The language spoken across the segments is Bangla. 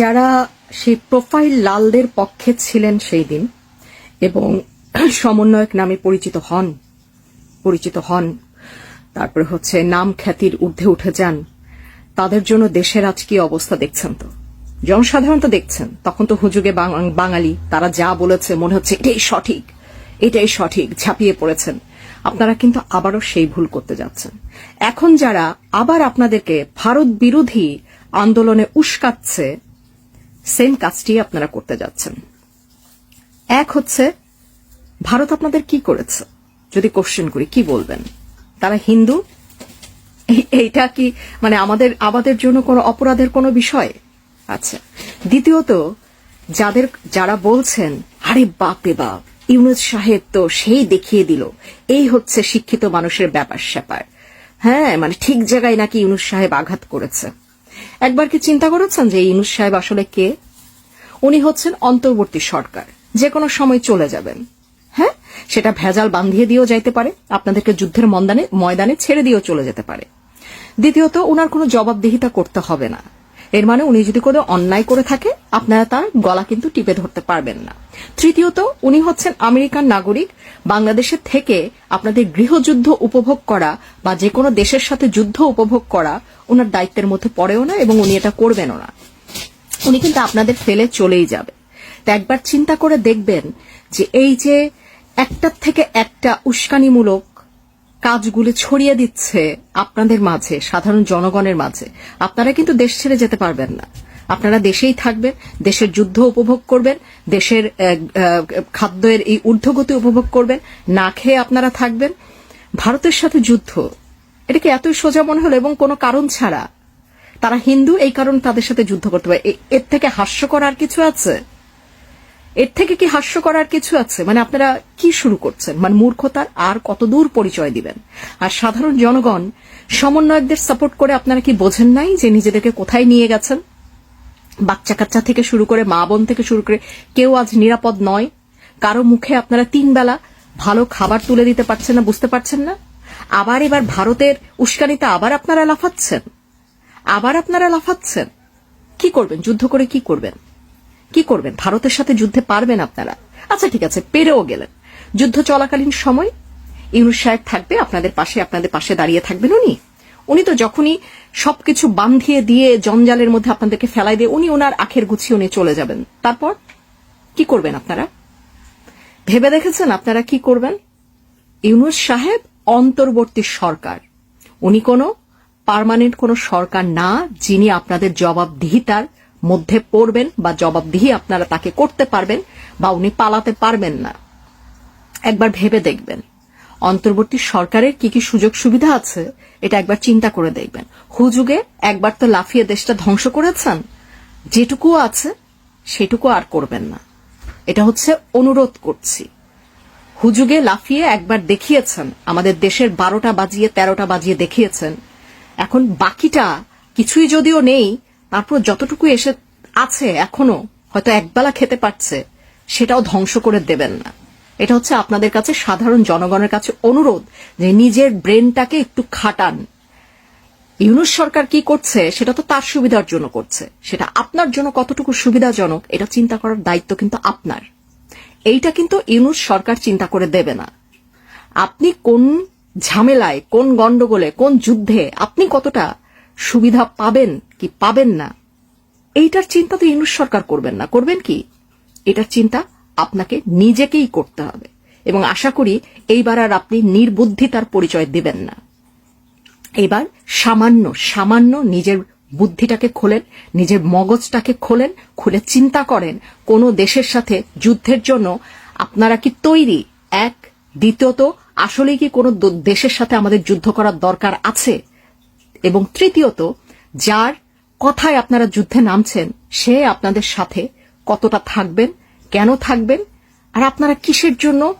যারা সেই প্রোফাইল লালদের পক্ষে ছিলেন সেই দিন এবং সমন্বয়ক নামে পরিচিত হন পরিচিত হন, তারপরে হচ্ছে নাম খ্যাতির ঊর্ধ্বে উঠে যান, তাদের জন্য দেশের আজ কি অবস্থা দেখছেন তো? জনসাধারণ তো দেখছেন, তখন তো হুজুগে বাঙালি, তারা যা বলেছে মনে হচ্ছে এটাই সঠিক এটাই সঠিক, ঝাঁপিয়ে পড়েছেন। আপনারা কিন্তু আবারও সেই ভুল করতে যাচ্ছেন। এখন যারা আবার আপনাদেরকে ভারত বিরোধী আন্দোলনে উস্কাচ্ছে সেম কাজটি আপনারা করতে যাচ্ছেন। এক হচ্ছে, ভারত আপনাদের কি করেছে? যদি কোশ্চেন করি, কি বলবেন? তারা হিন্দু? এইটা কি মানে আমাদের আমাদের জন্য কোনো অপরাধের কোনো বিষয়? আচ্ছা। দ্বিতীয়ত, যাদের, যারা বলছেন, আরে বাপে বাপ, ইউনুস সাহেব তো সেই দেখিয়ে দিল। এই হচ্ছে শিক্ষিত মানুষের ব্যাপার স্যাপার হ্যাঁ মানে ঠিক জায়গায় নাকি ইউনুস সাহেব আঘাত করেছে। একবার কি চিন্তা করেছেন যে ইউনুস সাহেব আসলে কে? উনি হচ্ছেন অন্তর্বর্তী সরকার। যে কোনো সময় চলে যাবেন। হ্যাঁ? সেটা ভেজাল বান্ধিয়ে দিয়েও যাইতে পারে, আপনাদেরকে যুদ্ধের ময়দানে ময়দানে ছেড়ে দিয়েও চলে যেতে পারে। দ্বিতীয়ত ওনার কোনো জবাবদিহিতা করতে হবে না। এর মানে উনি যদি কোনো অন্যায় করে থাকে, আপনারা তার গলা কিন্তু টিপে ধরতে পারবেন না। তৃতীয়ত, উনি হচ্ছেন আমেরিকান নাগরিক। বাংলাদেশের থেকে আপনাদের গৃহযুদ্ধ উপভোগ করা বা যে কোনো দেশের সাথে যুদ্ধ উপভোগ করা ওনার দায়িত্বের মধ্যে পড়েও না এবং উনি এটা করবেনও না। উনি কিন্তু আপনাদের ফেলে চলেই যাবে। তো একবার চিন্তা করে দেখবেন যে এই যে একটার থেকে একটা উস্কানিমূলক কাজগুলো ছড়িয়ে দিচ্ছে আপনাদের মাঝে, সাধারণ জনগণের মাঝে। আপনারা কিন্তু দেশ ছেড়ে যেতে পারবেন না। আপনারা দেশেই থাকবেন, দেশের যুদ্ধ উপভোগ করবেন, দেশের খাদ্যের এই ঊর্ধ্বগতি উপভোগ করবেন, না খেয়ে আপনারা থাকবেন। ভারতের সাথে যুদ্ধ, এটা কি এতই সোজা মনে হলো? এবং কোনো কারণ ছাড়া তারা হিন্দু, এই কারণে তাদের সাথে যুদ্ধ করতে পারে। এর থেকে হাস্যকর আর কিছু আছে? এর থেকে কি হাস্য করার কিছু আছে? মানে আপনারা কি শুরু করছেন? মানে মূর্খতার আর কতদূর পরিচয় দিবেন? আর সাধারণ জনগণ সমন্বয়কদের সাপোর্ট করে আপনারা কি বোঝেন নাই যে নিজেদেরকে কোথায় নিয়ে গেছেন? বাচ্চা কাচ্চা থেকে শুরু করে মা বোন থেকে শুরু করে কেউ আজ নিরাপদ নয়। কারও মুখে আপনারা তিন বেলা ভালো খাবার তুলে দিতে পারছেন না, বুঝতে পারছেন না? আবার এবার ভারতের উস্কানিতে আবার আপনারা লাফাচ্ছেন? আবার আপনারা লাফাচ্ছেন? কি করবেন? যুদ্ধ করে কি করবেন? কি করবেন? ভারতের সাথে যুদ্ধে পারবেন আপনারা? আচ্ছা ঠিক আছে, পেরেও গেলেন। যুদ্ধ চলাকালীন সময় ইউনুস সাহেব থাকবে, আপনাদের পাশে আপনাদের পাশে দাঁড়িয়ে থাকবেন উনি। উনি তো যখনই সবকিছু বান্ধিয়ে দিয়ে জঞ্জালের মধ্যে আপনাদেরকে ফেলাই দিয়ে, উনি ওনার আখের গুছিয়ে উনি চলে যাবেন। তারপর কি করবেন আপনারা? ভেবে দেখেছেন আপনারা কি করবেন? ইউনুস সাহেব অন্তর্বর্তী সরকার। উনি কোনো পার্মানেন্ট কোনো সরকার না, যিনি আপনাদের জবাবদিহিতার মধ্যে পড়বেন বা জবাবদিহি আপনারা তাকে করতে পারবেন বা উনি পালাতে পারবেন না। একবার ভেবে দেখবেন। অন্তর্বর্তী সরকারের কি কি সুযোগ সুবিধা আছে, এটা একবার চিন্তা করে দেখবেন। হুজুগে একবার তো লাফিয়ে দেশটা ধ্বংস করেছেন। যেটুকু আছে, সেটুকু আর করবেন না। এটা হচ্ছে অনুরোধ করছি। হুজুগে লাফিয়ে একবার দেখিয়েছেন, আমাদের দেশের বারোটা বাজিয়ে তেরোটা বাজিয়ে দেখিয়েছেন। এখন বাকিটা কিছুই যদিও নেই তারপর যতটুকু এসে আছে এখনও, হয়তো একবেলা খেতে পারছে, সেটাও ধ্বংস করে দেবেন না। এটা হচ্ছে আপনাদের কাছে সাধারণ জনগণের কাছে অনুরোধ যে নিজের ব্রেনটাকে একটু খাটান। ইউনুস সরকার কি করছে, সেটা তো তার সুবিধার জন্য করছে। সেটা আপনার জন্য কতটুকু সুবিধাজনক, এটা চিন্তা করার দায়িত্ব কিন্তু আপনার। এইটা কিন্তু ইউনুস সরকার চিন্তা করে দেবে না। আপনি কোন ঝামেলায়, কোন গন্ডগোলে কোন যুদ্ধে, আপনি কতটা সুবিধা পাবেন কি পাবেন না? এইটার চিন্তা তো ইউনুস সরকার করবেন না। করবেন কি? এটার চিন্তা আপনাকে নিজেকেই করতে হবে। এবং আশা করি এইবার আর আপনি নির্বুদ্ধিতার পরিচয় দিবেন না। এবার সামান্য সামান্য নিজের বুদ্ধিটাকে খোলেন, নিজের মগজটাকে খোলেন, খুলে চিন্তা করেন, কোন দেশের সাথে যুদ্ধের জন্য আপনারা কি তৈরি? এক, দ্বিতীয়ত আসলে কি কোনো দেশের সাথে আমাদের যুদ্ধ করার দরকার আছে? এবং তৃতীয়ত, যার কথায় আপনারা যুদ্ধে নামছেন, সে আপনাদের সাথে কতটা থাকবেন, কেন থাকবেন, আর আপনারা কিসের জন্য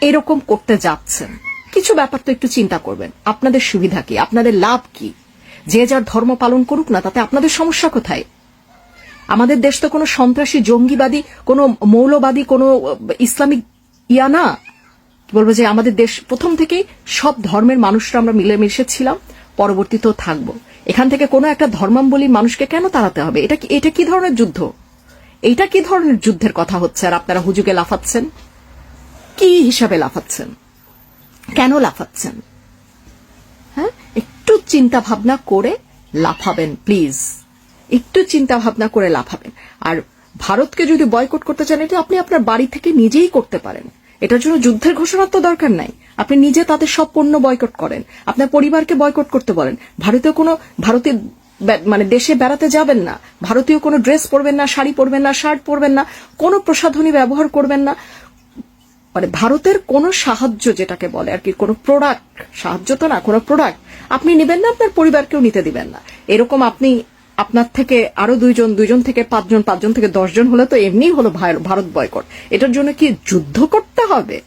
এরকম করতে যাচ্ছেন। কিছু ব্যাপার তো একটু চিন্তা করবেন। আপনাদের সুবিধা কি? আপনাদের লাভ কি? যে যার ধর্ম পালন করুক না, তাতে আপনাদের সমস্যা কোথায়? আমাদের দেশ তো কোনো সন্ত্রাসী, জঙ্গিবাদী, কোনো মৌলবাদী, কোনো ইসলামিক ইয়া না। বলব যে, আমাদের দেশ প্রথম থেকেই সব ধর্মের মানুষরা আমরা মিলেমিশে ছিলাম। পরবর্তীতেও থাকব। এখান থেকে কোনো একটা ধর্মাম্বলী মানুষকে কেন তাড়াতে হবে? এটা কি এটা কি ধরনের যুদ্ধ? এটা কি ধরনের যুদ্ধের কথা হচ্ছে আর আপনারা হুজুগে লাফাচ্ছেন? কি হিসাবে লাফাচ্ছেন? কেন লাফাচ্ছেন? হ্যাঁ? একটু চিন্তা ভাবনা করে লাফাবেন, প্লিজ। একটু চিন্তা ভাবনা করে লাফাবেন। আর ভারতকে যদি বয়কট করতে চান, এটা আপনি আপনার বাড়ি থেকে নিজেই করতে পারেন। এটার জন্য যুদ্ধের ঘোষণার তো দরকার নাই। আপনি নিজে তাদের সব পণ্য বয়কট করেন। আপনার পরিবারকে বয়কট করতে বলেন। ভারতীয় কোনো ভারতীয় মানে দেশে বেড়াতে যাবেন না। ভারতীয় কোনো ড্রেস পরবেন না, শাড়ি পরবেন না শার্ট পরবেন না, কোনো প্রসাধনী ব্যবহার করবেন না। মানে ভারতের কোনো সাহায্য যেটাকে বলে আর কি, কোনো প্রোডাক্ট সাহায্য তো না, কোনো প্রোডাক্ট আপনি নেবেন না, আপনার পরিবারকেও নিতে দিবেন না। এরকম আপনি আপনার থেকে আরও দুইজন দুইজন থেকে পাঁচজন পাঁচজন থেকে দশজন হলে তো এমনিই হলো ভার- ভারত বয়কট এটার জন্য কি যুদ্ধ করতে হবে?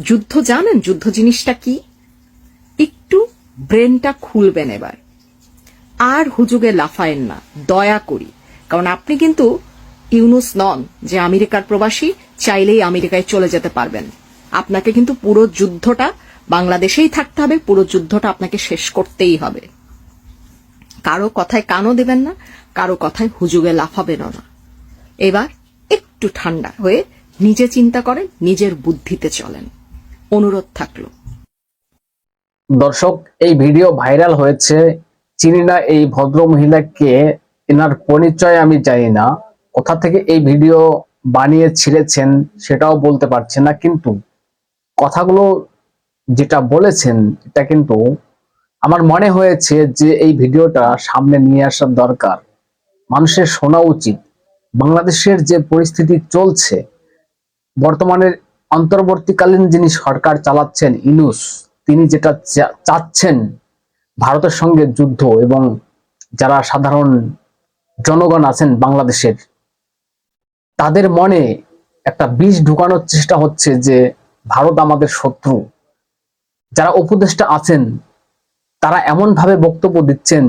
যুদ্ধ জানেন? যুদ্ধ জিনিসটা কি? একটু ব্রেনটা খুলবেন এবার। আর হুজুগে লাফায়েন না, দয়া করি। কারণ আপনি কিন্তু ইউনুস নন যে আমেরিকার প্রবাসী, চাইলেই আমেরিকায় চলে যেতে পারবেন। আপনাকে কিন্তু পুরো যুদ্ধটা বাংলাদেশেই থাকতে হবে, পুরো যুদ্ধটা আপনাকে শেষ করতেই হবে। কারও কথায় কানও দেবেন না, কারও কথায় হুজুগে লাফাবেনও না। এবার একটু ঠান্ডা হয়ে নিজে চিন্তা করেন, নিজের বুদ্ধিতে চলেন। অনুরোধ থাকল। দর্শক, এই ভিডিও ভাইরাল হয়েছে। চিনি না এই ভদ্র মহিলাকে এনার পরিচয় আমি জানি না। কোথা থেকে এই ভিডিও বানিয়ে ছিঁড়েছেন সেটাও বলতে পারছে না, কিন্তু কথাগুলো যেটা বলেছেন, এটা কিন্তু আমার মনে হয়েছে যে এই ভিডিওটা সামনে নিয়ে আসার দরকার। মানুষের শোনা উচিত। বাংলাদেশের যে পরিস্থিতি চলছে, বর্তমানের অন্তর্বর্তীকালীন যিনি সরকার চালাচ্ছেন ইনুস, তিনি যেটা চাচ্ছেন ভারতের সঙ্গে যুদ্ধ এবং যারা সাধারণ জনগণ আছেন বাংলাদেশের, তাদের মনে একটা বিষ ঢুকানোর চেষ্টা হচ্ছে যে ভারত আমাদের শত্রু। যারা উপদেষ্টা আছেন, তারা এমন ভাবে বক্তব্য দিচ্ছেন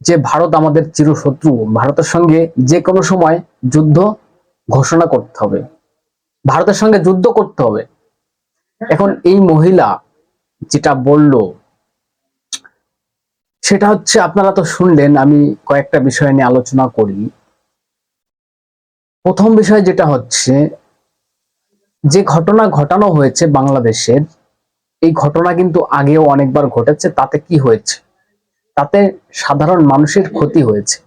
যে ভারত আমাদের চিরশত্রু। ভারতের সঙ্গে যে কোনো সময় যুদ্ধ ঘোষণা করতে হবে। ভারতের সঙ্গে যুদ্ধ করতে হবে। এখন এই মহিলা যেটা বলল, সেটা হচ্ছে আপনারা তো শুনলেন, আমি কয়েকটা বিষয় নিয়ে আলোচনা করি। প্রথম বিষয় যেটা হচ্ছে, যে ঘটনা ঘটানো হয়েছে বাংলাদেশের, এই ঘটনা কিন্তু আগেও অনেকবার ঘটেছে, তাতে কি হয়েছে? তাতে সাধারণ মানুষের ক্ষতি হয়েছে।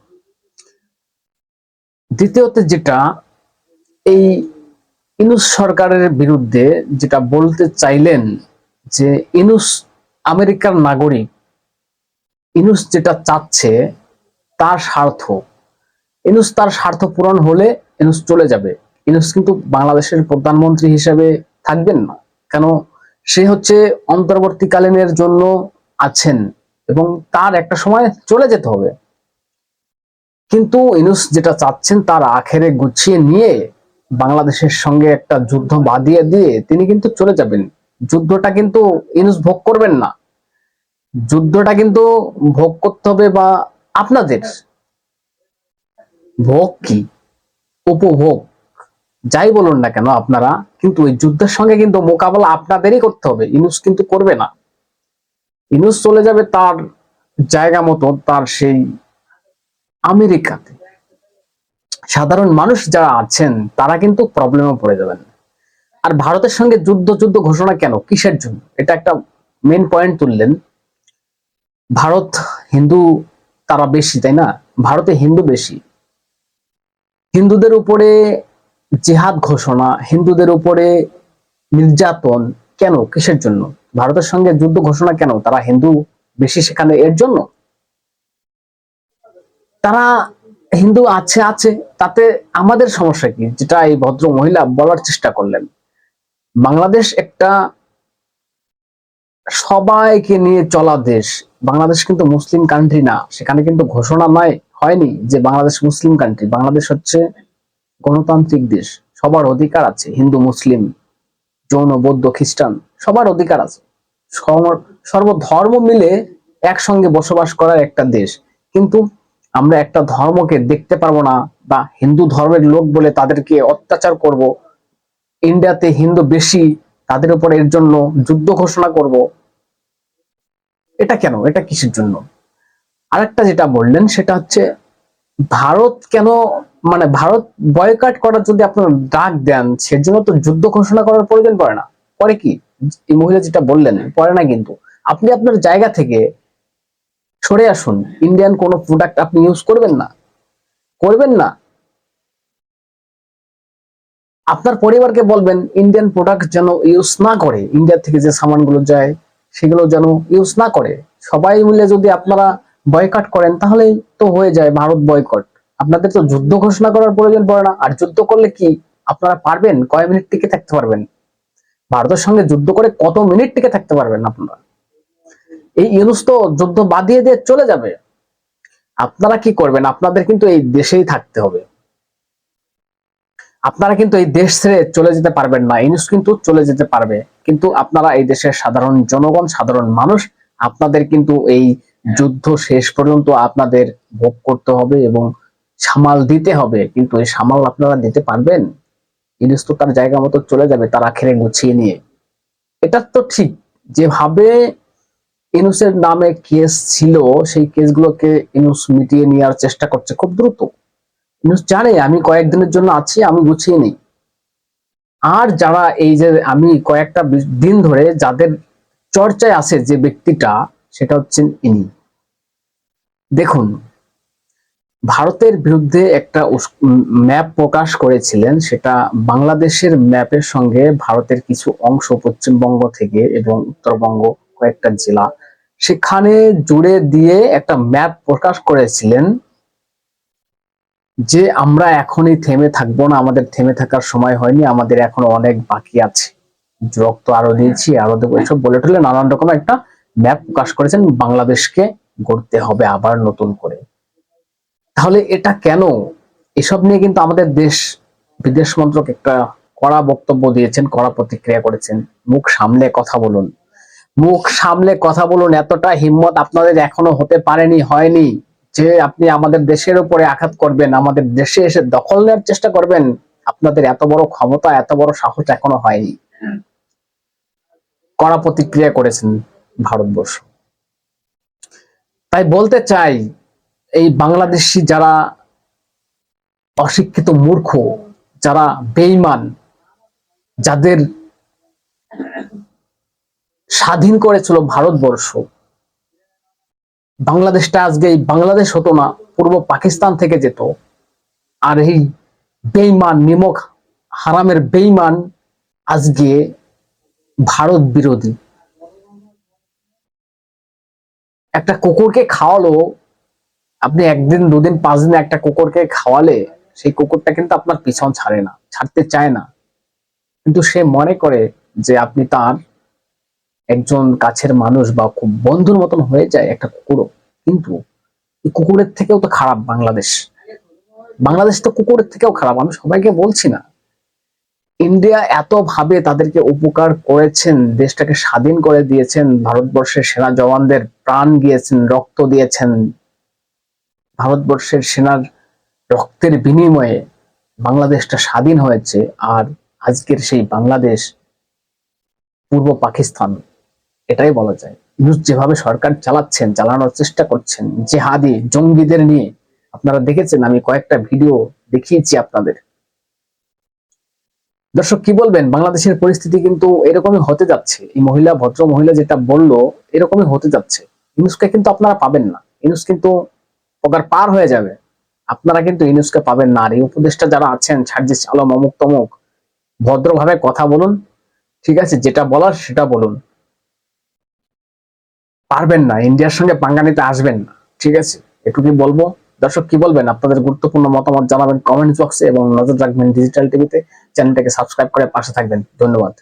দ্বিতীয়ত যেটা, এই ইনুস সরকারের বিরুদ্ধে যেটা বলতে চাইলেন যে ইনুস আমেরিকার নাগরিক, ইনুস যেটা চাচ্ছে তার স্বার্থ। ইনুস তার স্বার্থ পূরণ হলে ইনুস চলে যাবে। ইনুস কিন্তু বাংলাদেশের প্রধানমন্ত্রী হিসেবে থাকবেন না। কেন? সে হচ্ছে অন্তর্বর্তীকালীনের জন্য আছেন এবং তার একটা সময় চলে যেতে হবে। কিন্তু ইনুস যেটা চাচ্ছেন তার আখেরে গুছিয়ে নিয়ে বাংলাদেশের সঙ্গে একটা যুদ্ধ বাদিয়ে দিয়ে তিনি কিন্তু চলে যাবেন। যুদ্ধটা কিন্তু ইনুস ভোগ করবেন না। যুদ্ধটা কিন্তু ভোগ করতে হবে বা আপনাদের। ভোগ কি? উপভোগ। যাই বলুন না কেন আপনারা, কিন্তু ওই যুদ্ধের সঙ্গে কিন্তু মোকাবেলা আপনাদেরই করতে হবে। ইনুস কিন্তু করবে না। ইনুস চলে যাবে তার জায়গা মতো, তার সেই আমেরিকাতে। সাধারণ মানুষ যারা আছেন, তারা কিন্তু প্রবলেমে পড়ে যাবেন। আর ভারতের সঙ্গে যুদ্ধ যুদ্ধ ঘোষণা কেন? কিসের জন্য? এটা একটা মেন পয়েন্ট তুললেন। ভারত হিন্দু তারা বেশি, তাই না? ভারতে হিন্দু বেশি। হিন্দুদের উপরে জেহাদ ঘোষণা, হিন্দুদের উপরে নির্যাতন, কেন? কিসের জন্য? ভারতের সঙ্গে যুদ্ধ ঘোষণা কেন? তারা হিন্দু বেশি সেখানে, এর জন্য? তারা হিন্দু আছে আছে, তাতে আমাদের সমস্যা কি? যেটা এই ভদ্র মহিলা বলার চেষ্টা করলেন। বাংলাদেশ একটা সবাইকে নিয়ে চলা দেশ। বাংলাদেশ কিন্তু মুসলিম কান্ট্রি না। সেখানে কিন্তু ঘোষণা নয়, হয়নি যে বাংলাদেশ মুসলিম কান্ট্রি বাংলাদেশ হচ্ছে গণতান্ত্রিক দেশ। সবার অধিকার আছে, হিন্দু, মুসলিম, জৈন, বৌদ্ধ, খ্রিস্টান, সবার অধিকার আছে। সর্বধর্ম মিলে একসঙ্গে বসবাস করার একটা দেশ। কিন্তু আমরা একটা ধর্মকে দেখতে পারব না বা হিন্দু ধর্মের লোক বলে তাদেরকে অত্যাচার করব। ইন্ডিয়াতে হিন্দু বেশি, তাদের উপর এর জন্য যুদ্ধ ঘোষণা করব। এটা কেন? এটা কিসের জন্য? আরেকটা যেটা বললেন, সেটা হচ্ছে ভারত কেন মানে ভারত বয়কাট করার যদি আপনারা ডাক দেন, সেজন্য তো যুদ্ধ ঘোষণা করার প্রয়োজন পড়ে না। পরে কি? এই মহিলা যেটা বললেন পরে না কিন্তু। আপনি আপনার জায়গা থেকে সরে আসুন। ইন্ডিয়ান কোনো প্রোডাক্ট আপনি ইউজ করবেন না। করবেন না। আপনার পরিবারকে বলবেন ইন্ডিয়ান প্রোডাক্ট যেন ইউজ না করে। ইন্ডিয়া থেকে যে সামানগুলো যায়, সেগুলো যেন ইউজ না করে। সবাই মিলে যদি আপনারা বয়কট করেন, তাহলেই তো হয়ে যায় ভারত বয়কট আপনাদের তো যুদ্ধ ঘোষণা করার প্রয়োজন পড়ে না। আর যুদ্ধ করলে কি আপনারা পারবেন? কয় মিনিট টিকে থাকতে পারবেন? ভারতের সঙ্গে যুদ্ধ করে কত মিনিট টিকে থাকতে পারবেন আপনারা? এই ইউনুস তো যুদ্ধ বাদিয়ে দিয়ে চলে যাবে। আপনারা কি করবেন? আপনাদের কিন্তু এই দেশেই থাকতে হবে। আপনারা কিন্তু এই দেশ ছেড়ে চলে যেতে পারবেন না। ইউনুস কিন্তু চলে যেতে পারবে। কিন্তু আপনারা এই দেশের সাধারণ জনগণ, সাধারণ মানুষ, আপনাদের কিন্তু এই যুদ্ধ শেষ পর্যন্ত আপনাদের ভোগ করতে হবে এবং সামাল দিতে হবে। কিন্তু এই সামাল আপনারা দিতে পারবেন? ইউনুস তো তার জায়গা মতো চলে যাবে, তার আখেরে গুছিয়ে নিয়ে। এটা তো ঠিক। যেভাবে ইনুসের নামে কেস ছিল, সেই কেসগুলোকে ইনুস মিটিয়ে নেওয়ার চেষ্টা করছে খুব দ্রুত। ইনুস জানে, আমি কয়েকদিনের জন্য আছি, আমি গুছিয়ে নেই। আর যারা এই যে আমি কয়েকটা দিন ধরে যাদের চর্চায় আছে যে ব্যক্তিটা, সেটা হচ্ছেন ইনি। দেখুন, ভারতের বিরুদ্ধে একটা ম্যাপ প্রকাশ করেছিলেন, সেটা বাংলাদেশের ম্যাপের সঙ্গে ভারতের কিছু অংশ পশ্চিমবঙ্গ থেকে এবং উত্তরবঙ্গ কয়েকটা জেলা সেখানে জুড়ে দিয়ে একটা ম্যাপ প্রকাশ করেছিলেন যে আমরা এখনই থেমে থাকব না, আমাদের থেমে থাকার সময় হয়নি, আমাদের এখনও অনেক বাকি আছে। রক্ত আরও দিয়েছি, আরও দেবো, এসব বলে টলে নানান রকম একটা ম্যাপ প্রকাশ করেছেন, বাংলাদেশকে গড়তে হবে আবার নতুন করে। তাহলে এটা কেন? এসব নিয়ে কিন্তু আমাদের দেশ, বিদেশ মন্ত্রক একটা কড়া বক্তব্য দিয়েছেন, কড়া প্রতিক্রিয়া করেছেন। মুখ সামলে কথা বলুন। মুখ সামলে কথা বলুন, এতটা হিম্মত আপনাদের এখনও হতে পারেনি, হয়নি। যে আপনি আমাদের দেশের উপরে আঘাত করবেন, আমাদের দেশে এসে দখল নেওয়ার চেষ্টা করবেন, আপনাদের এত বড় ক্ষমতা, এত বড় সাহস এখনও হয়নি। কড়া প্রতিক্রিয়া করেছেন ভারতবর্ষ। তাই বলতে চাই, এই বাংলাদেশি যারা অশিক্ষিত মূর্খ, যারা বেইমান যাদের স্বাধীন করেছিল ভারতবর্ষ। বাংলাদেশটা আজকে এই বাংলাদেশ হতো না, পূর্ব পাকিস্তান থেকে যেত। আর এই বেইমান, নিমক হারামের বেইমান আজকে ভারত বিরোধী। একটা কুকুরকে খাওয়ালো, আপনি একদিন, দুদিন পাঁচ দিন একটা কুকুরকে খাওয়ালে, সেই কুকুরটা কিন্তু আপনার পিছন ছাড়ে না, ছাড়তে চায় না। কিন্তু সে মনে করে যে আপনি তার একজন কাছের মানুষ বা খুব বন্ধুর মতন হয়ে যায় একটা কুকুরও। কিন্তু কুকুরের থেকেও তো খারাপ বাংলাদেশ। বাংলাদেশ তো কুকুরের থেকেও খারাপ, আমি সবাইকে বলছি না। ইন্ডিয়া এত ভাবে তাদেরকে উপকার করেছেন, দেশটাকে স্বাধীন করে দিয়েছেন, ভারতবর্ষের সেনা জওয়ানদের প্রাণ গিয়েছেন রক্ত দিয়েছেন। ভারতবর্ষের সেনার রক্তের বিনিময়ে বাংলাদেশটা স্বাধীন হয়েছে, আর আজকের সেই বাংলাদেশ পূর্ব পাকিস্তান এটাই বলা যায়। যেভাবে সরকার চালাচ্ছেন, চালানোর চেষ্টা করছেন, জেহাদি জঙ্গিদের নিয়ে, আপনারা দেখেছেন, আমি কয়েকটা ভিডিও দেখিয়েছি আপনাদের। দর্শক, কি বলবেন? বাংলাদেশের পরিস্থিতি কিন্তু এরকমই হতে যাচ্ছে। এই মহিলা, ভদ্র মহিলা যেটা বলল, এরকমই হতে যাচ্ছে। ইউনুসকে কিন্তু আপনারা পাবেন না। ইউনুস কিন্তু প্রকার পার হয়ে যাবে। আপনারা কিন্তু ইউনুসকে পাবেন না। আর এই উপদেষ্টা যারা আছেন, সার্জিস আলম অমুক তমুক, ভদ্রভাবে কথা বলুন। ঠিক আছে, যেটা বলার সেটা বলুন। পারবেন না, ইন্ডিয়ার সঙ্গে পাঙ্গা নিতে আসবেন না, ঠিক আছে? এটুকুই বলব। দর্শক, কি বলবেন? আপনাদের গুরুত্বপূর্ণ মতামত জানাবেন কমেন্ট বক্সে এবং নজর রাখবেন ডিজিটাল টিভিতে চ্যানেলটাকে সাবস্ক্রাইব করে পাশে থাকবেন। ধন্যবাদ।